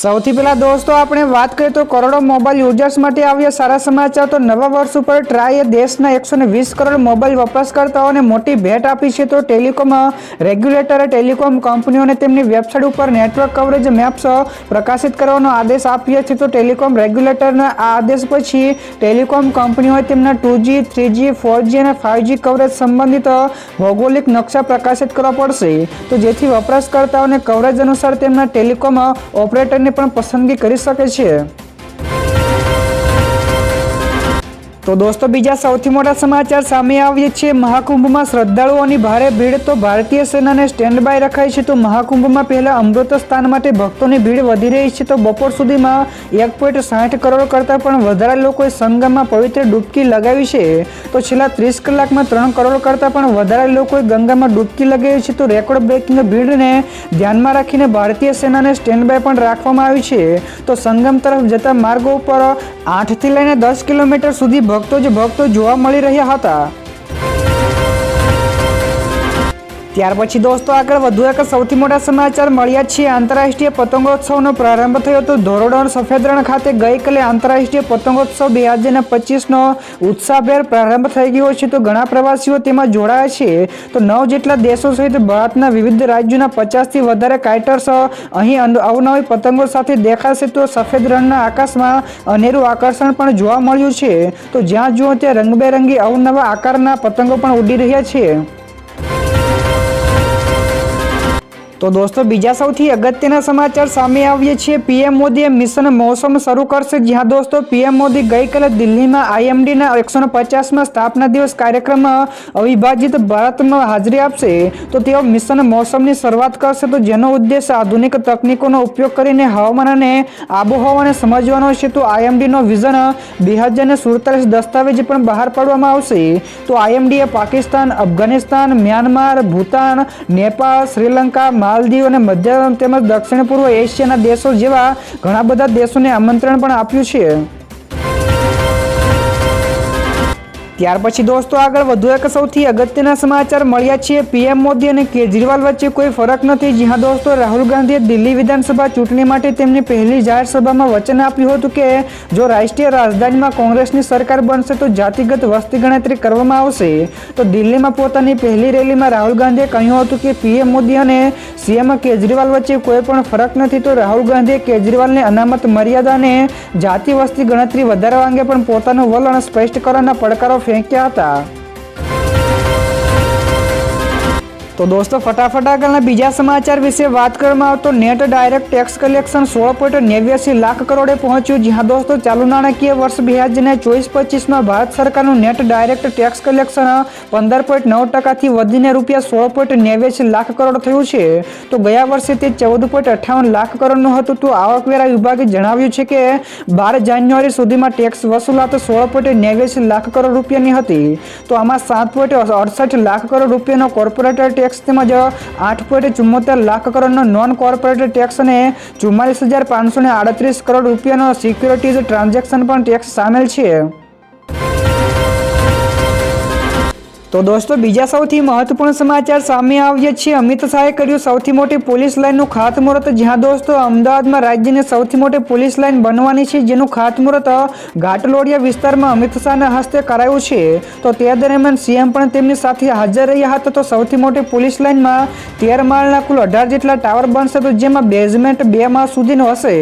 સૌથી પહેલા દોસ્તો, આપણે વાત કરીએ તો કરોડો મોબાઈલ યુઝર્સ માટે આવ્યા સારા સમાચાર. તો નવા વર્ષ ઉપર ટ્રાઈએ દેશના એકસો વીસ કરોડ મોબાઈલ વપરાશકર્તાઓને મોટી ભેટ આપી છે. તો ટેલિકોમ, રેગ્યુલેટરે, ટેલિકોમ કંપનીઓને તેમની વેબસાઇટ ઉપર નેટવર્ક કવરેજ મેપ્સ પ્રકાશિત કરવાનો આદેશ આપ્યો છે. તો ટેલિકોમ રેગ્યુલેટરના આ આદેશ પછી ટેલિકોમ કંપનીઓએ તેમના two G three G, four G અને ફાઇવજી કવરેજ સંબંધિત ભૌગોલિક નકશા પ્રકાશિત કરવા પડશે. તો જેથી વપરાશકર્તાઓને કવરેજ અનુસાર તેમના ટેલિકોમ ઓપરેટરને પણ પસંદગી કરી શકે છે. તો દોસ્તો, બીજા સૌથી મોટા સમાચાર સામે આવીએ છીએ. મહાકુંભમાં શ્રદ્ધાળુઓની ભારે ભીડ, તો ભારતીય સેનાને સ્ટેન્ડ બાય રખાઈ છે. તો મહાકુંભમાં પહેલા અમૃત સ્થાન માટે ભક્તોની ભીડ વધી રહી છે. તો બપોર સુધીમાં એક પોઈન્ટ સાઠ કરોડ કરતાં પણ વધારે લોકોએ સંગમમાં પવિત્ર ડૂબકી લગાવી છે. તો છેલ્લા ત્રીસ કલાકમાં ત્રણ કરોડ કરતાં પણ વધારે લોકોએ ગંગામાં ડૂબકી લગાવી છે. તો રેકોર્ડ બ્રેકિંગ ભીડને ધ્યાનમાં રાખીને ભારતીય સેનાને સ્ટેન્ડ બાય પણ રાખવામાં આવી છે. તો સંગમ તરફ જતા માર્ગો ઉપર આઠથી લઈને દસ કિલોમીટર સુધી ભક્તો જ ભક્તો જોવા મળી રહ્યા હતા. ત્યાર પછી દોસ્તો, આગળ વધુ એક સૌથી મોટા સમાચાર મળ્યા છે. આંતરરાષ્ટ્રીય પતંગોત્સવનો પ્રારંભ થયો હતો ધોરડો સફેદ રણ ખાતે. ગઈકાલે આંતરરાષ્ટ્રીય પતંગોત્સવ બે હજાર પચીસનો ઉત્સાહભેર પ્રારંભ થઈ ગયો છે. તો ઘણા પ્રવાસીઓ તેમાં જોડાયા છે. તો નવ જેટલા દેશો સહિત ભારતના વિવિધ રાજ્યોના પચાસથી વધારે કાઇટર્સ અહીં અવનવી પતંગો સાથે દેખાશે. તો સફેદ રણના આકાશમાં અનેરું આકર્ષણ પણ જોવા મળ્યું છે. તો જ્યાં જુઓ ત્યાં રંગબેરંગી અવનવા આકારના પતંગો પણ ઉડી રહ્યા છે. તો દોસ્તો, બીજા સૌથી અગત્યના સમાચાર સામે આવીએ છીએ. પીએમ મોદીએ મિશન મોસમ શરૂ કરશે. જ્યાં દોસ્તો, પીએમ મોદી ગઈકાલે દિલ્હીમાં આઈએમડીના એકસો પચાસમાં સ્થાપના દિવસ કાર્યક્રમમાં અવિભાજિત ભારતમાં હાજરી આપશે. તો તેઓ મિશન મોસમની શરૂઆત કરશે. તો જેનો ઉદ્દેશ આધુનિક તકનીકોનો ઉપયોગ કરીને હવામાન અને આબોહવાને સમજવાનો છે. તો આઈએમડીનો વિઝન બે હજાર સુડતાલીસ દસ્તાવેજ પણ બહાર પાડવામાં આવશે. તો આઈએમડીએ પાકિસ્તાન, અફઘાનિસ્તાન, મ્યાનમાર, ભૂતાન, નેપાળ, શ્રીલંકા માલદીવ અને મધ્ય તેમજ દક્ષિણ પૂર્વ એશિયાના દેશો જેવા ઘણા બધા દેશોને આમંત્રણ પણ આપ્યું છે. ત્યાર પછી દોસ્તો આગળ વધુ એક સૌથી અગત્યના સમાચાર મળ્યા છે. પીએમ મોદી અને કેજરીવાલ વચ્ચે કોઈ ફરક નથી. જ્યાં દોસ્તો રાહુલ ગાંધીએ દિલ્હી વિધાનસભા ચૂંટણી માટે તેમની પહેલી જાહેર સભામાં વચન આપ્યું હતું કે જો રાષ્ટ્રીય રાજધાનીમાં કોંગ્રેસની સરકાર બનશે તો જાતિગત વસ્તી ગણતરી કરવામાં આવશે. તો દિલ્હીમાં પોતાની પહેલી રેલીમાં રાહુલ ગાંધીએ કહ્યું હતું કે પીએમ મોદી અને સીએમ કેજરીવાલ વચ્ચે કોઈ પણ ફરક નથી. તો રાહુલ ગાંધીએ કેજરીવાલને અનામત મર્યાદા અને જાતિ વસ્તી ગણતરી વધારવા અંગે પણ પોતાનું વલણ સ્પષ્ટ કરવાના પડકારો ફેંક્યા હતા તો દોસ્તો, ફટાફટ આગળના બીજા સમાચાર વિશે વાત કરવામાં આવતો નેટ ડાયરેક્ટ ટેક્સ કલેક્શન સોળ પોઈન્ટ નેવ્યાસી લાખ કરોડે પહોંચ્યું. જ્યાં દોસ્તો, ચાલુ નાણાકીય વર્ષ બે હજાર ચોવીસ પચીસમાં ભારત સરકારનું નેટ ડાયરેક્ટ ટેક્સ કલેક્શન પંદર પોઈન્ટ નવ ટકાથી વધીને રૂપિયા સોળ પોઈન્ટ નેવ્યાસી લાખ કરોડ થયું છે. તો ગયા વર્ષે તે ચૌદ પોઈન્ટ અઠ્ઠાવન લાખ કરોડનું હતું. તો આવકવેરા વિભાગે જણાવ્યું છે કે બાર જાન્યુઆરી સુધીમાં ટેક્સ વસૂલાત સોળ પોઈન્ટ નેવ્યાસી લાખ કરોડ રૂપિયાની હતી. તો આમાં સાત પોઈન્ટ અડસઠ લાખ કરોડ રૂપિયાનો કોર્પોરેટર ટેક્સ તેમજ આઠ પોઈન્ટ ચુમ્મોતેર લાખ કરોડનો નોન કોર્પોરેટ ટેક્સ અને ચુમ્માલીસ હજાર પાંચસો આડત્રીસ કરોડ રૂપિયાનો સિક્યુરિટીઝ ટ્રાન્ઝેક્શન પણ ટેક્સ સામેલ છે. તો દોસ્તો, બીજા સૌથી મહત્વપૂર્ણ સમાચાર સામે આવ્યા છે. અમિત શાહે કર્યું સૌથી મોટી પોલીસ લાઇનનું ખાતમુહૂર્ત. જ્યાં દોસ્તો, અમદાવાદમાં રાજ્યની સૌથી મોટી પોલીસ લાઇન બનવાની છે, જેનું ખાતમુહૂર્ત ઘાટલોડિયા વિસ્તારમાં અમિત શાહના હસ્તે કરાયું છે. તો તે દરમિયાન સીએમ પણ તેમની સાથે હાજર રહ્યા હતા. તો સૌથી મોટી પોલીસ લાઇનમાં તેર માળના કુલ અઢાર જેટલા ટાવર બનશે તો જેમાં બેઝમેન્ટ બે માળ સુધીનું હશે.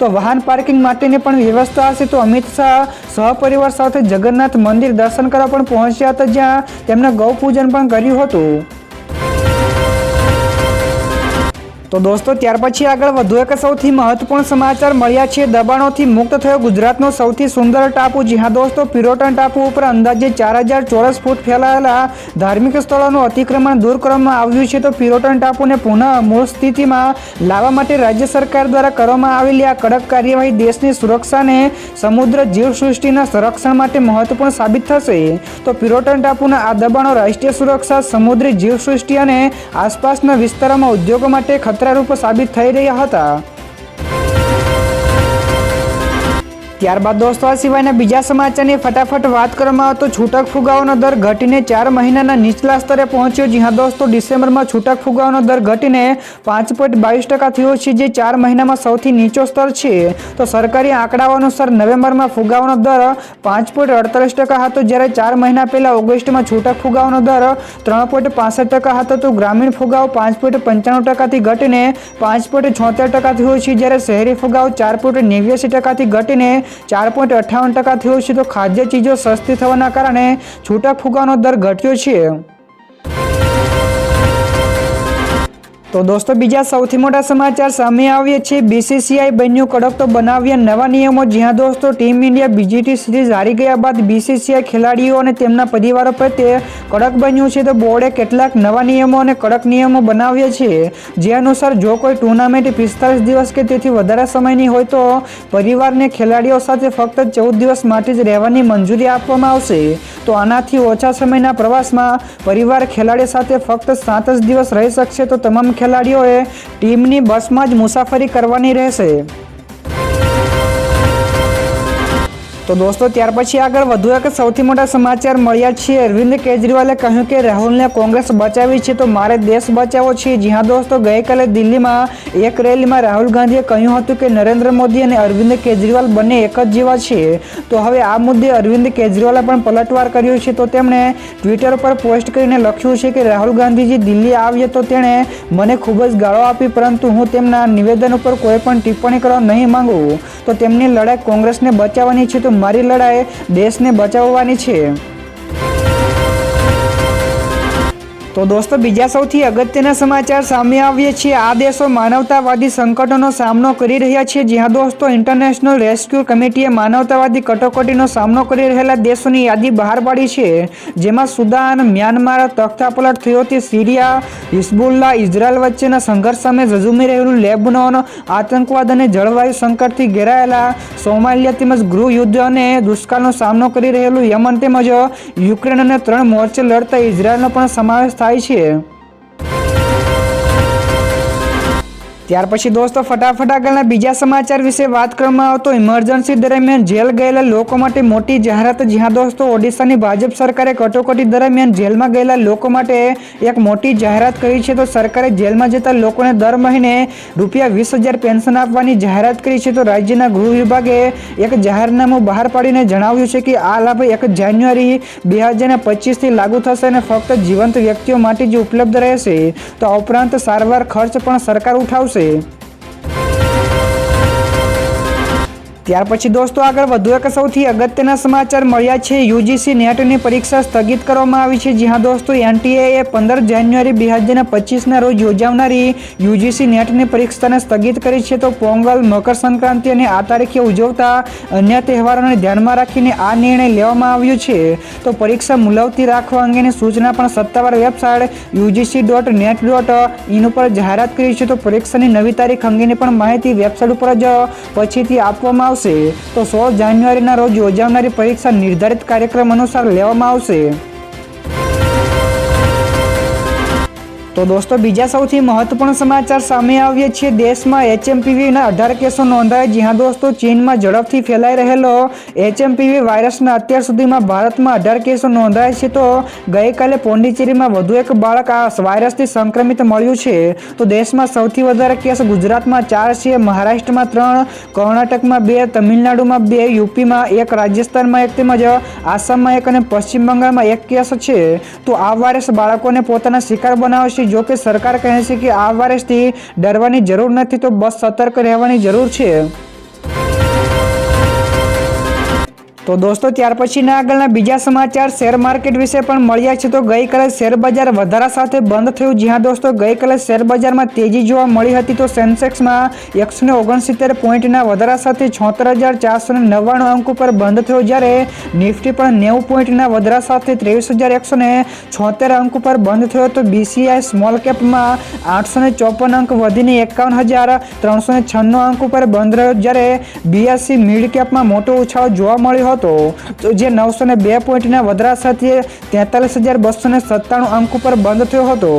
તો વાહન પાર્કિંગ માટેની પણ વ્યવસ્થા હશે. તો અમિત શાહ સહપરિવાર સાથે જગન્નાથ મંદિર દર્શન કરવા પણ પહોંચ્યા હતા, જ્યાં તેમણે ગૌપૂજન પણ કર્યું હતું. તો દોસ્તો, ત્યાર પછી આગળ વધુ એક સૌથી મહત્વપૂર્ણ સમાચાર મળ્યા છે. દબાણોથી મુક્ત થયો ગુજરાતનો સૌથી સુંદર ટાપુ. જી હા દોસ્તો પિરોટન ટાપુ ઉપર અંદાજે ચાર હજાર ચોરસ ફૂટ ફેલાયેલા ધાર્મિક સ્થળોનું અતિક્રમણ દૂર કરવામાં આવ્યું છે. તો પિરોટન ટાપુને પુનઃ મૂળ સ્થિતિમાં લાવવા માટે રાજ્ય સરકાર દ્વારા કરવામાં આવેલી આ કડક કાર્યવાહી દેશની સુરક્ષાને સમુદ્ર જીવસૃષ્ટિના સંરક્ષણ માટે મહત્વપૂર્ણ સાબિત થશે. તો પિરોટન ટાપુના આ દબાણો રાષ્ટ્રીય સુરક્ષા, સમુદ્રી જીવસૃષ્ટિ અને આસપાસના વિસ્તારોમાં ઉદ્યોગો માટે ખતરા ખતરારૂપ સાબિત થઈ રહ્યા હતા. ત્યારબાદ દોસ્તો, આ સિવાયના બીજા સમાચારની ફટાફટ વાત કરવામાં આવે તો છૂટક ફુગાવાનો દર ઘટીને ચાર મહિનાના નીચલા સ્તરે પહોંચ્યો. જી હા દોસ્તો, ડિસેમ્બરમાં છૂટક ફુગાવાનો દર ઘટીને પાંચ પોઈન્ટ બાવીસ ટકા થયો છે, જે ચાર મહિનામાં સૌથી નીચો સ્તર છે. તો સરકારી આંકડાઓ અનુસાર નવેમ્બરમાં ફુગાવાનો દર પાંચ પોઈન્ટ અડતાલીસ ટકા હતો, જ્યારે ચાર મહિના પહેલાં ઓગસ્ટમાં છૂટક ફુગાવાનો દર ત્રણ પોઈન્ટ પાસઠ ટકા હતો. તો ગ્રામીણ ફુગાવો પાંચ પોઈન્ટ પંચાણું ટકાથી ઘટીને પાંચ પોઈન્ટ છોતેર ટકા થયો છે, જ્યારે શહેરી ફુગાવો ચાર પોઈન્ટ નેવ્યાસી ટકાથી ઘટીને ચાર પોઈન્ટ અઠ્ઠાવન ટકા થયો છે તો ખાદ્ય ચીજો સસ્તી થવાના કારણે છૂટક ફુગાવાનો દર ઘટ્યો છે તો દોસ્તો, બીજા સૌથી મોટા સમાચાર સામે આવ્યા છે. બીસીસીઆઈ બન્યું કડક તો બનાવ્યા નવા નિયમો. જ્યાં દોસ્તો, ટીમ ઇન્ડિયા બીજીટી સિરીઝ હારી ગયા બાદ બીસીસીઆઈ ખેલાડીઓ અને તેમના પરિવારો પ્રત્યે કડક બન્યું છે. તો બોર્ડે કેટલાક નવા નિયમો અને કડક નિયમો બનાવ્યા છે. જે અનુસાર જો કોઈ ટુર્નામેન્ટ પિસ્તાલીસ દિવસ કે તેથી વધારે સમયની હોય તો પરિવારને ખેલાડીઓ સાથે ફક્ત ચૌદ દિવસ માટે જ રહેવાની મંજૂરી આપવામાં આવશે. તો આનાથી ઓછા સમયના પ્રવાસમાં પરિવાર ખેલાડી સાથે ફક્ત સાત જ દિવસ રહી શકશે. તો તમામ ખેલાડીઓએ ટીમની બસમાં જ મુસાફરી કરવાની રહેશે. તો દોસ્તો, ત્યાર પછી આગળ વધુ એક સૌથી મોટા સમાચાર મળ્યા છે. અરવિંદ કેજરીવાલે કહ્યું કે રાહુલને કોંગ્રેસ બચાવી છે, તો મારે દેશ બચાવવો છે. જી હા દોસ્તો, ગઈકાલે દિલ્હીમાં એક રેલીમાં રાહુલ ગાંધીએ કહ્યું હતું કે નરેન્દ્ર મોદી અને અરવિંદ કેજરીવાલ બંને એક જ જેવા છે. તો હવે આ મુદ્દે અરવિંદ કેજરીવાલે પણ પલટવાર કર્યો છે. તો તેમણે ટ્વિટર પર પોસ્ટ કરીને લખ્યું છે કે રાહુલ ગાંધીજી દિલ્હી આવ્યા તો તેણે મને ખૂબ જ ગાળો આપી, પરંતુ હું તેમના નિવેદન ઉપર કોઈ પણ ટિપ્પણી કરવા નહીં માંગુ. તો તેમની લડાઈ કોંગ્રેસને બચાવવાની છે, તો મારી લડાઈ દેશને બચાવવાની છે. તો દોસ્તો, બીજા સૌથી અગત્યના સમાચાર સામે આવીએ છીએ. આ દેશો માનવતાવાદી સંકટોનો સામનો કરી રહ્યા છે. જ્યાં દોસ્તો ઇન્ટરનેશનલ રેસ્ક્યુ કમિટીએ માનવતાવાદી કટોકટીનો સામનો કરી રહેલા દેશોની યાદી બહાર પાડી છે. જેમાં સુદાન, મ્યાનમાર તખ્તાપલટ થયો તે સિરિયા, હિઝબુલ્લા, ઇઝરાયલ વચ્ચેના સંઘર્ષ સામે ઝઝુમી રહેલું લેબનોન, આતંકવાદ અને જળવાયુ સંકટથી ઘેરાયેલા સોમાલિયા તેમજ ગૃહ યુદ્ધ અને દુષ્કાળનો સામનો કરી રહેલું યમન તેમજ યુક્રેન અને ત્રણ મોરચે લડતા ઇઝરાયલનો પણ સમાવેશ થાય છે ત્યાર પછી દોસ્તો, ફટાફટ આગળના બીજા સમાચાર વિશે વાત કરવામાં આવતો ઇમરજન્સી દરમિયાન જેલ ગયેલા લોકો માટે મોટી જાહેરાત. જ્યાં દોસ્તો, ઓડિશાની ભાજપ સરકારે કટોકટી દરમિયાન જેલમાં ગયેલા લોકો માટે એક મોટી જાહેરાત કરી છે. તો સરકારે જેલમાં જતા લોકોને દર મહિને રૂપિયા વીસ હજાર પેન્શન આપવાની જાહેરાત કરી છે. તો રાજ્યના ગૃહ વિભાગે એક જાહેરનામું બહાર પાડીને જણાવ્યું છે કે આ લાભ એક જાન્યુઆરી બે હજાર પચીસથી લાગુ થશે અને ફક્ત જીવંત વ્યક્તિઓ માટે જ ઉપલબ્ધ રહેશે. તો ઉપરાંત સારવાર ખર્ચ પણ સરકાર ઉઠાવશે. 12 ત્યાર પછી દોસ્તો આગળ વધુ એક સૌથી અગત્યના સમાચાર મળ્યા છે. યુજીસી નેટની પરીક્ષા સ્થગિત કરવામાં આવી છે. જ્યાં દોસ્તો એનટીએ પંદર જાન્યુઆરી બે હજાર પચીસના રોજ યોજાનારી યુજીસી નેટની પરીક્ષાને સ્થગિત કરી છે. તો પોંગલ, મકર સંક્રાંતિ અને આ તારીખે ઉજવતા અન્ય તહેવારોને ધ્યાનમાં રાખીને આ નિર્ણય લેવામાં આવ્યો છે. તો પરીક્ષા મુલવતી રાખવા અંગેની સૂચના પણ સત્તાવાર website UGC dot net dot in ઉપર જાહેરાત કરી છે. તો પરીક્ષાની નવી તારીખ અંગેની પણ માહિતી વેબસાઇટ ઉપર જ પછીથી આપવામાં આવશે. તો સોળ જાન્યુઆરીના રોજ યોજાનારી પરીક્ષા નિર્ધારિત કાર્યક્રમ અનુસાર લેવામાં આવશે. તો દોસ્તો, બીજા સૌથી મહત્વપૂર્ણ સમાચાર સામે આવીએ છીએ દેશમાં એચએમપીવીના અઢાર કેસો નોંધાયા. જ્યાં દોસ્તો, ચીનમાં ઝડપથી ફેલાઈ રહેલો એચએમપીવી વાયરસના અત્યાર સુધીમાં ભારતમાં અઢાર કેસો નોંધાયા છે. તો ગઈકાલે પોંડિચેરીમાં વધુ એક બાળક આ વાયરસથી સંક્રમિત મળ્યું છે. તો દેશમાં સૌથી વધારે કેસ ગુજરાતમાં ચાર છે. મહારાષ્ટ્રમાં ત્રણ, કર્ણાટકમાં બે, તમિલનાડુમાં બે, યુપીમાં એક, રાજસ્થાનમાં એક તેમજ આસામમાં એક અને પશ્ચિમ બંગાળમાં એક કેસ છે. તો આ વાયરસ બાળકોને પોતાના શિકાર બનાવશે જો કે સરકાર કહે છે કે આ વાયરસથી ડરવાની જરૂર નથી, તો બસ સતર્ક રહેવાની જરૂર છે. તો દોસ્તો, ત્યાર પછીના આગળના બીજા સમાચાર શેર માર્કેટ વિશે પણ મળ્યા છે. તો ગઈકાલે શેર બજાર વધારા સાથે બંધ થયું. જ્યાં દોસ્તો, ગઈકાલે શેર બજારમાં તેજી જોવા મળી હતી, તો સેન્સેક્સમાં એકસો ઓગણસિત્તેર પોઈન્ટના વધારા સાથે છોતેર હજાર ચારસો નવ્વાણું અંક ઉપર બંધ થયો. જ્યારે નિફ્ટી પણ નેવું પોઈન્ટના વધારા સાથે ત્રેવીસ હજાર એકસો છોતેર અંક ઉપર બંધ થયો. તો બીસીઆઈ સ્મોલ કેપમાં આઠસો ચોપન અંક વધીને એકાવન હજાર ત્રણસો છન્નું અંક ઉપર બંધ રહ્યો. જ્યારે બીએસસી મિડ કેપમાં મોટો ઉછાળો જોવા મળ્યો હતો. તો જે નવસો ને બે પોઈન્ટના વધરા સાથે તેતાલીસ હજાર બસો સત્તાણું અંક ઉપર બંધ થયો હતો.